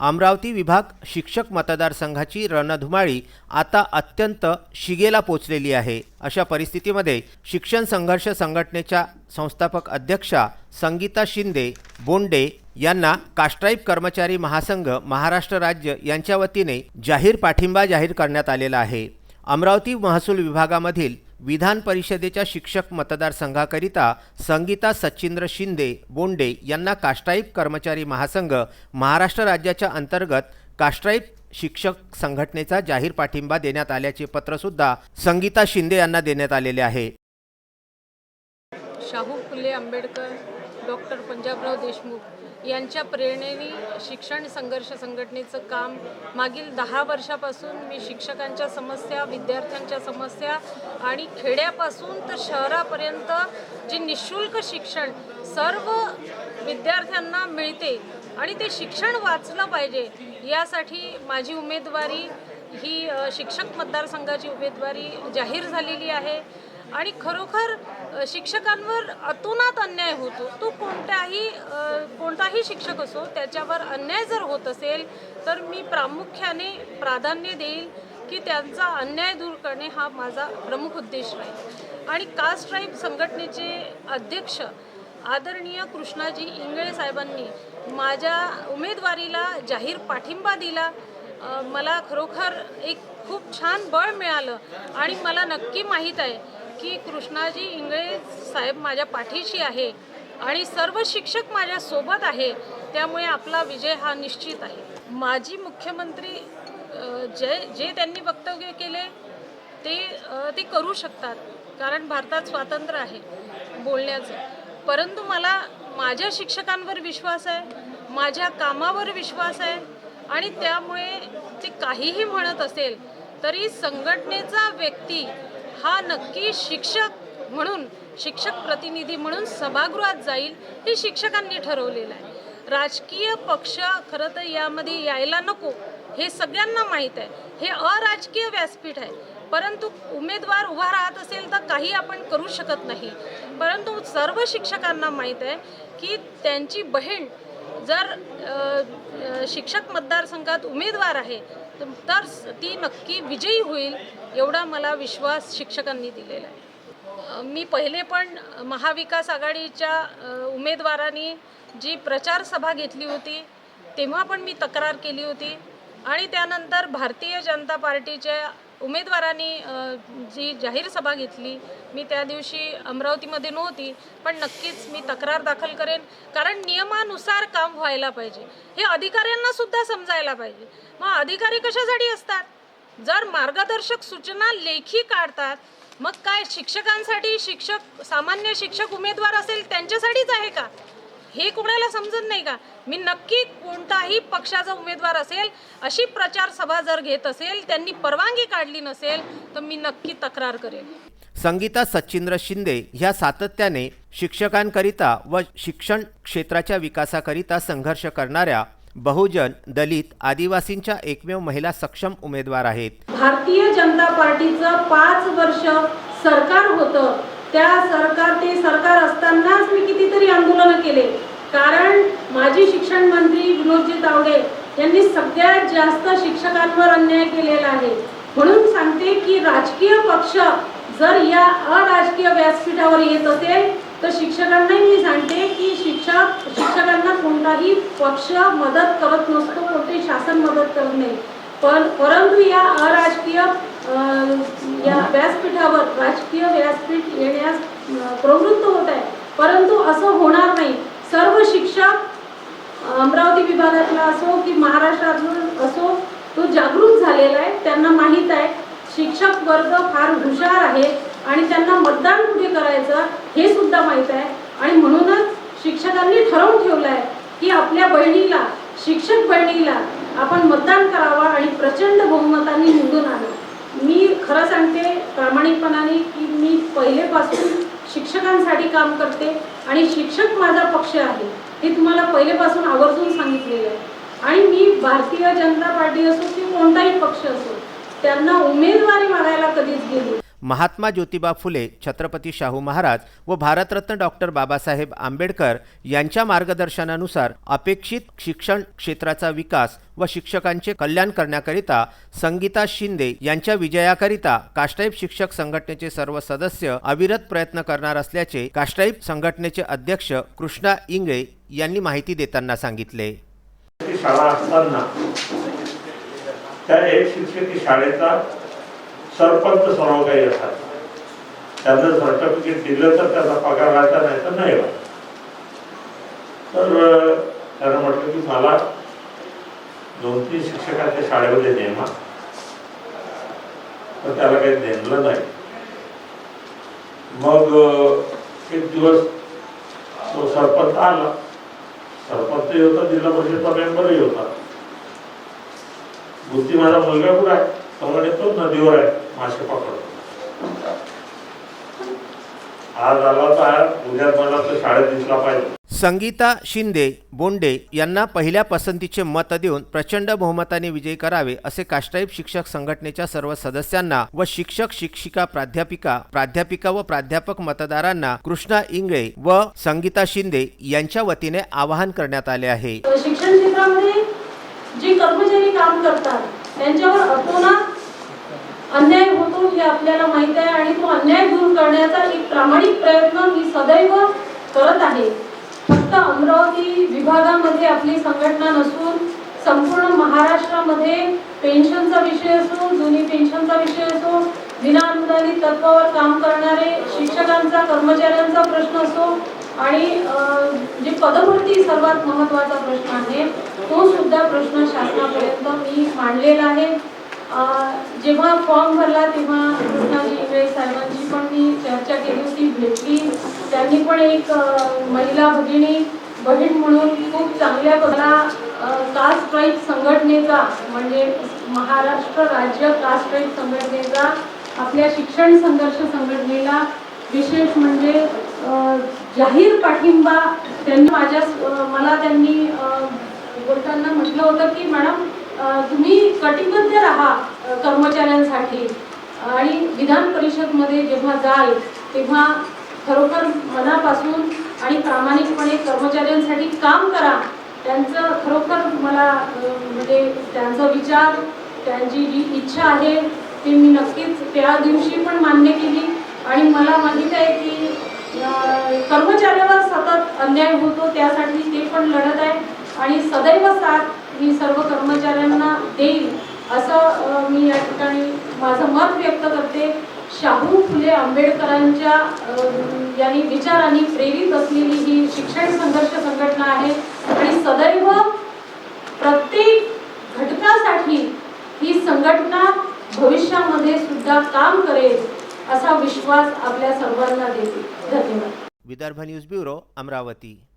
अमरावती विभाग शिक्षक मतदारसंघाची रणधुमाळी आता अत्यंत शिगेला पोचलेली आहे. अशा परिस्थितीमध्ये शिक्षण संघर्ष संघटनेच्या संस्थापक अध्यक्षा संगीता शिंदे बोंडे यांना कास्ट्राईब कर्मचारी महासंघ महाराष्ट्र राज्य यांच्या वतीने जाहीर पाठिंबा जाहीर करण्यात आलेला आहे. अमरावती महसूल विभागामधील विधान परिषदेच्या शिक्षक मतदारसंघाकरिता संगीता सच्चिंद्र शिंदे बोंडे यांना काष्टाईप कर्मचारी महासंघ महाराष्ट्र राज्याच्या अंतर्गत काष्टाईप शिक्षक संघटनेचा जाहीर पाठिंबा देण्यात आल्याचे पत्रसुद्धा संगीता शिंदे यांना देण्यात आलेले आहे. शाहू फुले आंबेडकर डॉक्टर पंजाबराव देशमुख यांच्या प्रेरणेने शिक्षण संघर्ष संघटनेचं काम मागील दहा वर्षापासून मी शिक्षकांच्या समस्या विद्यार्थ्यांच्या समस्या आणि खेड्यापासून तर शहरापर्यंत जे निशुल्क शिक्षण सर्व विद्यार्थ्यांना मिळते आणि ते शिक्षण वाचलं पाहिजे यासाठी माझी उमेदवारी ही शिक्षक मतदारसंघाची उमेदवारी जाहीर झालेली आहे. आणि खरोखर शिक्षकांवर अतोनात अन्याय होतो. तो कोणत्याही कोणताही शिक्षक असो त्याच्यावर अन्याय जर होत असेल तर मी प्रामुख्याने प्राधान्य देईल की त्यांचा अन्याय दूर करणे हा माझा प्रमुख उद्देश राहील. आणि कास्ट ट्राईब संघटनेचे अध्यक्ष आदरणीय कृष्णाजी इंगळे साहेबांनी माझ्या उमेदवारीला जाहीर पाठिंबा दिला. मला खरोखर एक खूप छान बळ मिळालं. आणि मला नक्की माहीत आहे की कृष्णाजी इंगळे साहेब माझ्या पाठीशी आहे आणि सर्व शिक्षक माझ्या सोबत आहे त्यामुळे आपला विजय हा निश्चित आहे. माजी मुख्यमंत्री जे जे त्यांनी वक्तव्य केले ते ते करू शकतात कारण भारतात स्वातंत्र्य आहे बोलण्याचं. परंतु मला माझ्या शिक्षकांवर विश्वास आहे माझ्या कामावर विश्वास आहे आणि त्यामुळे ते काहीही म्हणत असेल तरी संघटनेचा व्यक्ती हा नक्की शिक्षक म्हणून शिक्षक प्रतिनिधी म्हणून सभागृहात जाईल हे शिक्षकांनी ठरवलेलं आहे. राजकीय पक्ष खरं तर यामध्ये यायला नको हे सगळ्यांना माहीत आहे. हे अराजकीय व्यासपीठ आहे. परंतु उमेदवार उभा राहत असेल तर काही आपण करू शकत नाही. परंतु सर्व शिक्षकांना माहीत आहे की त्यांची बहीण जर शिक्षक मतदारसंघात उमेदवार आहे तर ती नक्की विजयी होईल एवढा मला विश्वास शिक्षकांनी दिलेला आहे. मी पहिले पण महाविकास आघाडीच्या उमेदवारांनी जी प्रचार सभा घेतली होती तेव्हा पण मी तक्रार केली होती. आणि त्यानंतर भारतीय जनता पार्टीच्या उमेदवारांनी जी जाहीर सभा घेतली मी त्या दिवशी अमरावतीमध्ये नव्हती पण नक्कीच मी तक्रार दाखल करेन. कारण नियमानुसार काम व्हायला पाहिजे. हे अधिकाऱ्यांना सुद्धा समजायला पाहिजे. मग अधिकारी कशासाठी असतात? जर मार्गदर्शक सूचना लेखी काढतात मग काय शिक्षकांसाठी शिक्षक सामान्य शिक्षक उमेदवार असेल त्यांच्यासाठीच आहे का? हे कोणाला समजत नाही का? मी नक्की कोणताही पक्षाचा उमेदवार असेल अशी प्रचार सभा जर घेत असेल त्यांनी परवानगी काढली नसेल तर मी नक्की तक्रार करेन. संगीता सच्चिंद्र शिंदे ह्या सातत्याने शिक्षकांकरिता व शिक्षण क्षेत्राच्या विकासाकरिता संघर्ष करणाऱ्या बहुजन दलित आदिवासींच्या एकमेव महिला सक्षम उमेदवार आहेत. भारतीय जनता पार्टीचं पाच वर्ष सरकार होतं. त्या सरकार ते सरकार असतानाच मी कितीतरी आंदोलनं केले. कारण माजी शिक्षण मंत्री विनोदजी तावडे यांनी सगळ्यात जास्त शिक्षकांवर अन्याय केलेला आहे. म्हणून सांगते की राजकीय पक्ष जर या अराजकीय व्यासपीठावर येत असेल तर शिक्षकांनाही मी सांगते की शिक्षक शिक्षकांना कोणताही पक्ष मदत करत नसतो कोणते शासन मदत करत नाही. पण परंतु या अराजकीय या व्यासपीठावर राजकीय व्यासपीठ येण्यास प्रवृत्त होत आहे. परंतु असं होणार नाही. सर्व शिक्षक अमरावती विभागातला असो की महाराष्ट्रातून असो तो जागृत झालेला आहे. त्यांना माहीत आहे शिक्षक वर्ग फार हुशार आहे आणि त्यांना मतदान कुठे करायचं हे सुद्धा माहीत आहे. आणि म्हणूनच शिक्षकांनी ठरवून ठेवलं आहे की आपल्या बहिणीला शिक्षक बहिणीला आपण मतदान करावं आणि प्रचंड बहुमताने निवडून आलं मी खरं सांगते प्रामाणिकपणाने की मी पहिलेपासून शिक्षकांसाठी काम करते आणि शिक्षक माझा पक्ष आहे हे तुम्हाला पहिलेपासून आवर्जून सांगितलेलं आहे. आणि मी भारतीय जनता पार्टी असो की कोणताही पक्ष असो त्यांना उमेदवारी मागायला कधीच गेली महात्मा ज्योतिबा फुले छत्रपती शाहू महाराज व भारतरत्न डॉक्टर बाबासाहेब आंबेडकर यांच्या मार्गदर्शनानुसार अपेक्षित शिक्षण क्षेत्राचा विकास व शिक्षकांचे कल्याण करण्याकरिता संगीता शिंदे यांच्या विजयाकरिता काष्टाईब शिक्षक संघटनेचे सर्व सदस्य अविरत प्रयत्न करणार असल्याचे काष्टाईब संघटनेचे अध्यक्ष कृष्णा इंगळे यांनी माहिती देताना सांगितले. शाळा असताना त्या एक शिक्षकी शाळेचा सरपंच सर्व काही असतात. त्यांना सर्टिफिकेट दिलं तर त्याचा पगार राहायचा नाही तर नाही तर त्यानं म्हटलं की मला दोन तीन शिक्षकांच्या शाळेमध्ये नेमा. तर त्याला काही नेमलं नाही. मग एक दिवस तो सरपंच आला. सरपंचही होता जिल्हा परिषदचा मेंबरही होता. बुद्धी माझा मुलगा कुठं आहे? तो म्हणे तो नदीवर आहे. मासे पकडतो. आज आला तर आज उद्या मला तर शाळेत दिसला पाहिजे. संगीता शिंदे बोंडे यांना पहिल्या पसंतीचे मत देऊन प्रचंड बहुमताने विजयी करावे असे काष्टाईप शिक्षक संघटनेच्या सर्व सदस्यांना व शिक्षक शिक्षिका प्राध्यापिका प्राध्यापिका व प्राध्यापक मतदारांना कृष्णा इंगळे व संगीता शिंदे यांच्या वतीने आवाहन करण्यात आले आहे. शिक्षण क्षेत्रामध्ये जे कर्मचारी काम करतात त्यांच्यावर अतोनात अन्याय होतो हे आपल्याला माहीत आहे आणि तो अन्याय दूर करण्याचा एक प्रामाणिक प्रयत्न मी सदैव करत आहे. फक्त अमरावती विभागामध्ये आपली संघटना नसून संपूर्ण महाराष्ट्रामध्ये पेन्शनचा विषय असो जुनी पेन्शनचा विषय असो विनाअनुदानित तत्वावर काम करणारे शिक्षकांचा कर्मचाऱ्यांचा प्रश्न असो आणि जे पदभरती सर्वात महत्त्वाचा प्रश्न आहे तो सुद्धा प्रश्न शासनापर्यंत मी मांडलेला आहे. जेव्हा फॉर्म भरला तेव्हा कृष्णाजी इंगळे साहेबांची पण मी चर्चा केली होती भेटली. त्यांनी पण एक महिला भगिनी बहीण म्हणून खूप चांगल्या पदाला कास्ट ट्राईब संघटनेचा म्हणजे महाराष्ट्र राज्य कास्ट ट्राईब संघटनेचा आपल्या शिक्षण संघर्ष संघटनेला विशेष म्हणजे जाहीर पाठिंबा त्यांनी माझ्या मला त्यांनी बोलताना म्हटलं होतं की मॅडम तुम्ही कटिबद्ध राहा कर्मचाऱ्यांसाठी. आणि विधान परिषदमध्ये जेव्हा जाल तेव्हा खरोखर मनापासून आणि प्रामाणिकपणे कर्मचाऱ्यांसाठी काम करा. त्यांचं खरोखर मला म्हणजे त्यांचा विचार त्यांची जी इच्छा आहे ती मी नक्कीच त्या दिवशी पण मान्य केली. आणि मला माहीत आहे की कर्मचाऱ्यावर सतत अन्याय होतो त्यासाठी ते पण लढत आहे. आणि सदैव साथ ही सर्व कर्मचाऱ्यांना देईल असं मी या ठिकाणी माझं मत व्यक्त करते. शाहू फुले आंबेडकरांच्या यांनी विचारांनी प्रेरित असलेली ही शिक्षण संघर्ष संघटना आहे. आणि सदैव प्रत्येक घटकासाठी ही संघटना भविष्यामध्ये सुद्धा काम करेल असा विश्वास आपल्या सर्वांना देते. धन्यवाद. Vidarbha news bureau Amravati.